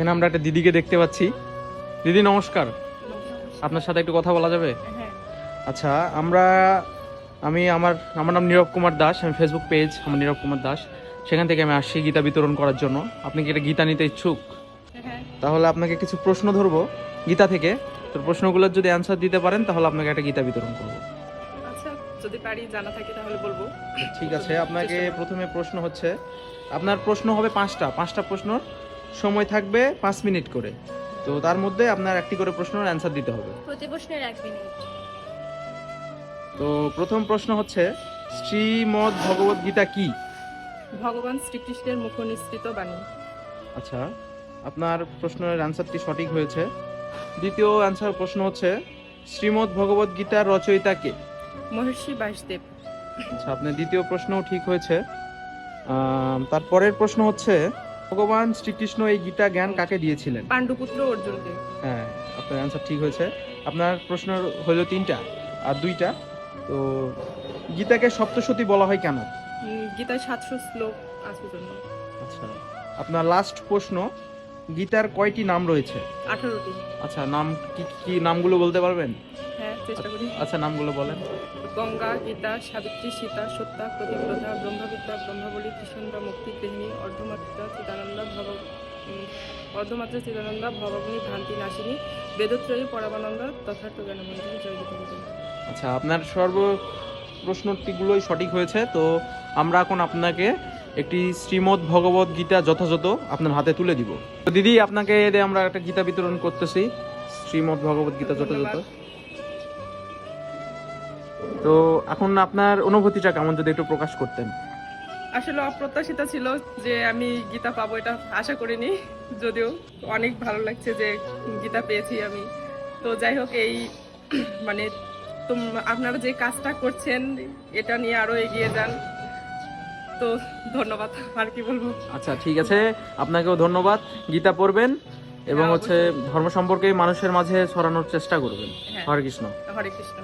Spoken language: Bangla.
এখানে আমরা একটা দিদিকে দেখতে পাচ্ছি। দিদি নমস্কার। আপনার সাথে একটু কথা বলা যাবে? হ্যাঁ। আচ্ছা আমরা আমি আমার আমার নাম নীরব কুমার দাস আমি ফেসবুক পেজ আমার নীরব কুমার দাস। সেখান থেকে আমি আসছি গীতা বিতরণ করার জন্য। আপনি কি এটা গীতা নিতে ইচ্ছুক? হ্যাঁ। তাহলে আপনাকে কিছু প্রশ্ন ধরবো গীতা থেকে। তো প্রশ্নগুলোর যদি অ্যান্সার দিতে পারেন তাহলে আপনাকে একটা গীতা বিতরণ করব। আচ্ছা যদি পারি জানা থাকে তাহলে বলব। ঠিক আছে আপনাকে প্রথমে প্রশ্ন হচ্ছে আপনার প্রশ্ন হবে পাঁচটা। পাঁচটা প্রশ্ন সময় থাকবে পাঁচ মিনিট করে। তো তার মধ্যে আপনার একটি করে প্রশ্নের অ্যান্সার দিতে হবে। প্রতি প্রশ্নের এক মিনিট। তো প্রথম প্রশ্ন হচ্ছে শ্রীমদ ভগবত গীতা কি? ভগবান শ্রীকৃষ্ণের মুখ নিঃসৃত বাণী। আচ্ছা আপনার প্রশ্নের অ্যান্সারটি সঠিক হয়েছে। দ্বিতীয় অ্যান্সার প্রশ্ন হচ্ছে শ্রীমদ ভগবত গীতার রচয়িতা কে? মহর্ষি বাসদেব। আচ্ছা আপনার দ্বিতীয় প্রশ্নও ঠিক হয়েছে। তারপরের প্রশ্ন হচ্ছে ভগবান শ্রীকৃষ্ণ এই গীতা জ্ঞান কাকে দিয়েছিলেন? পাণ্ডুপুত্র অর্জুনকে। হ্যাঁ আপনার অ্যান্সার ঠিক হয়েছে। আপনার প্রশ্ন হলো তিনটা আর দুইটা। তো গীতাকে সপ্তশতী বলা হয় কেন? গীতায় সাতশো শ্লোক আছে জন্য। আচ্ছা আপনার লাস্ট প্রশ্ন গীতার কয়টি নাম রয়েছে? আঠারোটি। আচ্ছা নাম কি কি নামগুলো বলতে পারবেন? হ্যাঁ চেষ্টা করি আচ্ছা নামগুলো বলেন গঙ্গা গীতা সাবিত্রী সীতা সত্যা প্রতিব্রতা ব্রহ্মবিদ্যা ব্রহ্মাবলী কৃষ্ণা মুক্তি গৃহিণী অর্ধমাত্রা চিদানন্দা ভব অর্ধমাত্রা চিদানন্দা ভবাগ্নি ভ্রান্তি নাশিনী বেদত্রয়ী পরমানন্দ তথার্থ জ্ঞানমন্দির জয় গীতা জয়। আচ্ছা আপনার সর্ব প্রশ্নটিগুলোই সঠিক হয়েছে তো আমরা এখন আপনাকে একটি শ্রীমদ্ ভগবত গীতা যথাযথ আপনার হাতে তুলে দিব তো দিদি আপনাকে আমরা একটা গীতা বিতরণ করতেছি শ্রীমদ্ ভগবত গীতা যথাযথ। তো এখন আপনার অনুভূতিটা কেমন যদি একটু প্রকাশ করতেন? আসলে অপ্রত্যাশিত ছিল যে আমি গীতা পাবো এটা আশা করিনি যদিও অনেক ভালো লাগছে যে গীতা পেয়েছি আমি। তো যাই হোক এই মানে আপনারা যে কাজটা করছেন এটা নিয়ে আরও এগিয়ে যান। তো ধন্যবাদ আর কি বলব? আচ্ছা ঠিক আছে। আপনাকেও ধন্যবাদ। গীতা পড়বেন এবং হ্যাঁ, হচ্ছে ধর্ম সম্পর্কে মানুষের মাঝে ছড়ানোর চেষ্টা করবেন। হ্যাঁ। হরে কৃষ্ণ। হরে কৃষ্ণ।